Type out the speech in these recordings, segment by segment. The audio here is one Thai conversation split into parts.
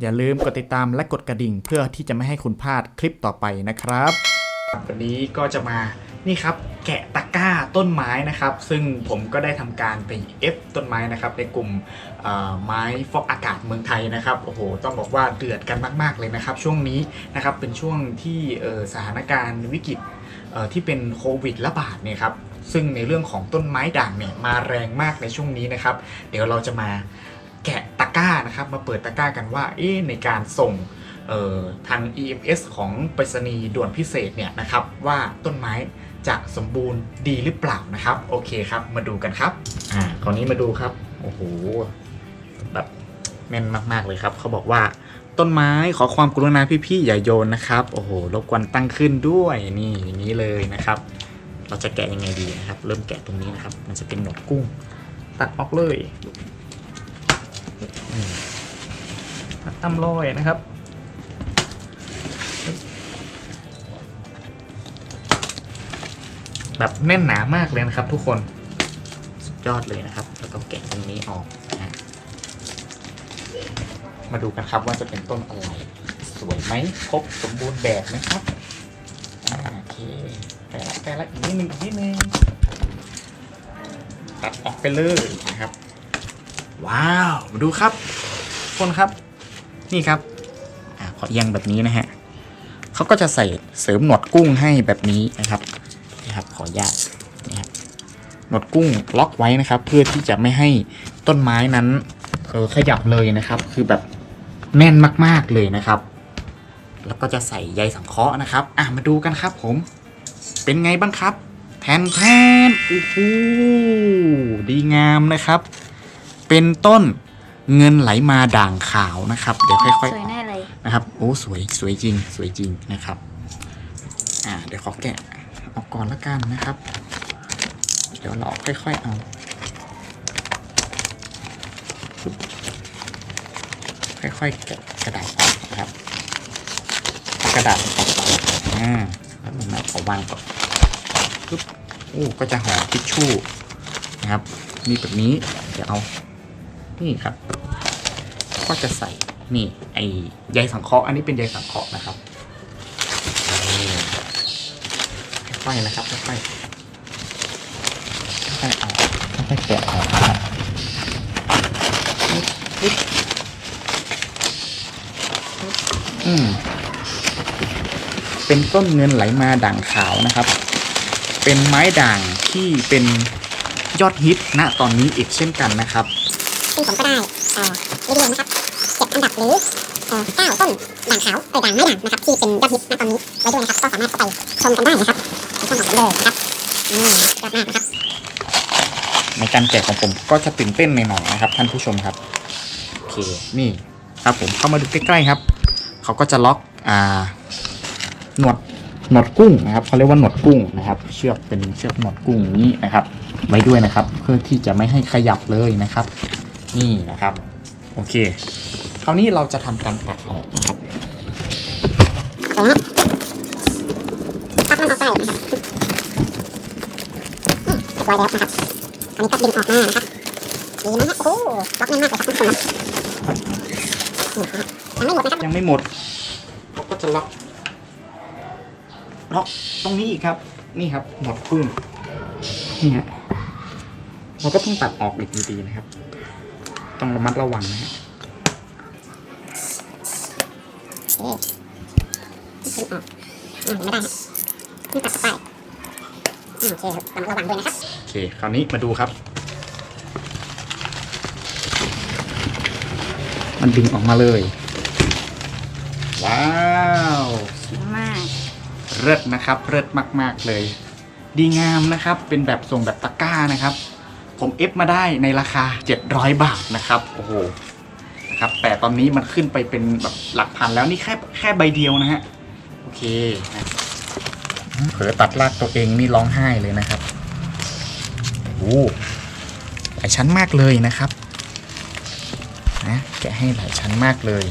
อย่าลืมกดติดตามและกดกระดิ่ง เพื่อที่จะไม่ให้คุณพลาดคลิปต่อไปนะครับวันนี้ก็จะมานี่ครับแกะตะกร้าต้นไม้นะครับ ซึ่งผมก็ได้ทำการไปเอฟต้นไม้นะครับในกลุ่มไม้ฟอกอากาศเมืองไทยนะครับโอ้โหต้องบอกว่าเดือดกันมาก ๆเลยนะครับ ช่วงนี้นะครับเป็นช่วงที่สถานการณ์วิกฤตที่เป็นโควิดระบาดเนี่ยครับซึ่งในเรื่องของต้นไม้ด่างเนี่ยมาแรงมากในช่วงนี้นะครับ เดี๋ยวเราจะมา ร้านะครับ มาเปิดตะกร้ากันว่าเอ๊ะในการส่งทาง EMS ของไปรษณีย์ด่วนพิเศษเนี่ยนะครับว่าต้นไม้จะสมบูรณ์ดีหรือเปล่านะครับ โอเคครับมาดูกันครับอ่าคราวนี้มาดูครับโอ้โหแบบแน่นมากๆเลยครับเขาบอกว่าต้นไม้ขอความกรุณาพี่ๆอย่าโยนนะครับโอ้โหรบกวนตั้งขึ้นด้วยนี่อย่างนี้เลยนะครับ เราจะแกะยังไงดีนะครับ เริ่มแกะตรงนี้นะครับ มันจะเป็นหนวดกุ้ง ตัดออกเลย อืมตัดตำลอยนะครับแบบแน่นหนามากเลยนะครับ ทุกคนสุดยอดเลยนะครับ แล้วก็แกะตรงนี้ออกนะมาดูกันครับว่าจะเป็นต้นอะไร สวยไหมครบสมบูรณ์แบบไหมครับโอเคแต่ละแต่ละอีกนิดนึงอีกนิดนึงตัดออกไปเลยนะครับ ว้าวมาดูครับคนครับนี่ครับอ่าขอเอียงแบบนี้นะฮะเขาก็จะใส่เสริมหนวดกุ้งให้แบบนี้นะครับนี่ครับขออนุญาตนี่ครับหนวดกุ้งล็อกไว้นะครับ เพื่อที่จะไม่ให้ต้นไม้นั้นเออขยับเลยนะครับ คือแบบแน่นมากๆเลยนะครับ แล้วก็จะใส่ใยสังเคราะห์นะครับ อะมาดูกันครับผม เป็นไงบ้างครับ แทนแทนโอ้โหดีงามนะครับ เป็นต้นเงินไหลมาด่างขาวนะครับ เดี๋ยวค่อยสวยแน่เลยๆนะครับโอ้สวยสวยจริง สวยจริงนะครับ อ่า เดี๋ยวขอแกะออกก่อนละกันนะครับ เดี๋ยวเราค่อยๆเอาค่อยๆแกะกระดาษออกนะครับเอากระดาษออกก่อนอ่าแล้วมันเอาวางก่อนปึ๊บโอ้ก็จะห่อทิชชู่นะครับมีแบบนี้เดี๋ยวเอา นี่ครับ ก็จะใส่นี่ไอ้ใยสังเคราะห์อันนี้เป็นใยสังเคราะห์นะครับค่อยๆนะครับค่อยๆค่อยๆเอาค่อยๆแกะออกนะครับปึ๊บปึ๊บอืมเป็นต้นเงินไหลมาด่างขาวนะครับ เป็นไม้ด่างที่เป็นยอดฮิตณตอนนี้อีกเช่นกันนะครับ ซึ่งผมก็ได้เอ่อรีวิวนะครับเก็บอันดับหรือเอ่อเก้าต้นด่างขาวเออด่างไม้ด่างนะครับที่เป็นยอดฮิตณตอนนี้ไว้ด้วยนะครับก็สามารถเข้าไปชมกันได้นะครับในช่องของผมเลยนะครับอืมยอดมากนะครับในการแกะของผมก็จะตื่นเต้นหน่อยๆนะครับ ท่านผู้ชมครับโอเคนี่ครับผมเข้ามาดูใกล้ๆครับ เขาก็จะล็อกอ่าหนวดหนวดกุ้งนะครับเขาเรียกว่าหนวดกุ้งนะครับ เชือกเป็นเชือกหนวดกุ้งอย่างนี้นะครับ ไว้ด้วยนะครับ เพื่อที่จะไม่ให้ขยับเลยนะครับ นี่นะครับ โอเค คราวนี้เราจะทำการตัดออกนะครับตัดมันออกไปนะครับอืมเรียบร้แล้วนะครับอันนี้ก็ดึงออกมานะครับดีไหมฮะโอ้โหล็อกแน่นมากเลยครับทุกคนยังไม่หมดนะครับยังไม่หมดเขาก็จะล็อกล็อกตรงนี้อีกครับ นี่ครับหนวดกุ้งนี่ฮะเราก็ต้องตัดออกอีกดีๆนะครับ ต้องระมัดระวังนะฮะโอเคดึงออกอ่าไม่ได้ฮะนี่ตัดไปอ่าโอเคครับระมัดระวังด้วยนะครับ โอเค คราวนี้มาดูครับ มันดึงออกมาเลย ว้าวสวยมากเลิศนะครับเลิศมาก ๆ เลย ดีงามนะครับ เป็นแบบส่งแบบตะกร้านะครับ ผมเอฟมาได้ในราคา 700 บาทนะครับโอ้โหนะครับแต่ตอนนี้มันขึ้นไปเป็นแบบหลักพันแล้วนี่แค่แค่ใบเดียวนะฮะโอเคนะเผลอตัดลากตัวเองนี่ร้องไห้เลยนะครับโอ้หลายชั้นมากเลยนะครับนะแกะให้หลายชั้นมากเลย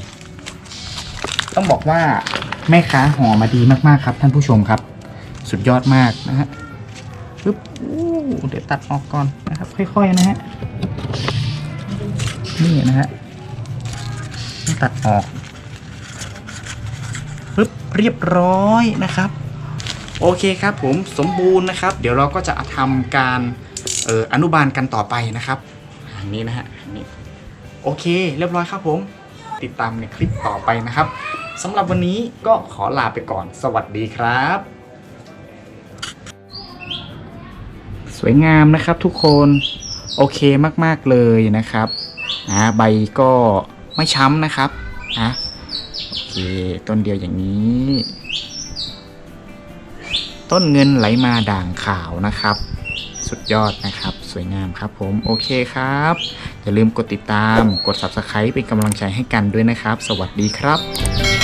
ต้องบอกว่าแม่ค้าห่อมาดีมากๆครับ ท่านผู้ชมครับ สุดยอดมากนะฮะปึ๊บอู เดี๋ยวตัดออกก่อนนะครับ ค่อยๆนะฮะ นี่นะฮะ ตัดออกปึ๊บเรียบร้อยนะครับ โอเคครับผมสมบูรณ์นะครับ เดี๋ยวเราก็จะทำการอออนุบาลกันต่อไปนะครับอันนี้นะฮะอันนี้โอเค เรียบร้อยครับผม ติดตามในคลิปต่อไปนะครับสำหรับวันนี้ก็ขอลาไปก่อน สวัสดีครับ สวยงามนะครับทุกคนโอเคมากๆเลยนะครับนะใบก็ไม่ช้ำนะครับนะโอเคต้นเดียวอย่างนี้ ต้นเงินไหลมาด่างขาวนะครับ สุดยอดนะครับ สวยงามครับผมโอเคครับ อย่าลืมกดติดตามกด subscribe เป็นกำลังใจให้กันด้วยนะครับ สวัสดีครับ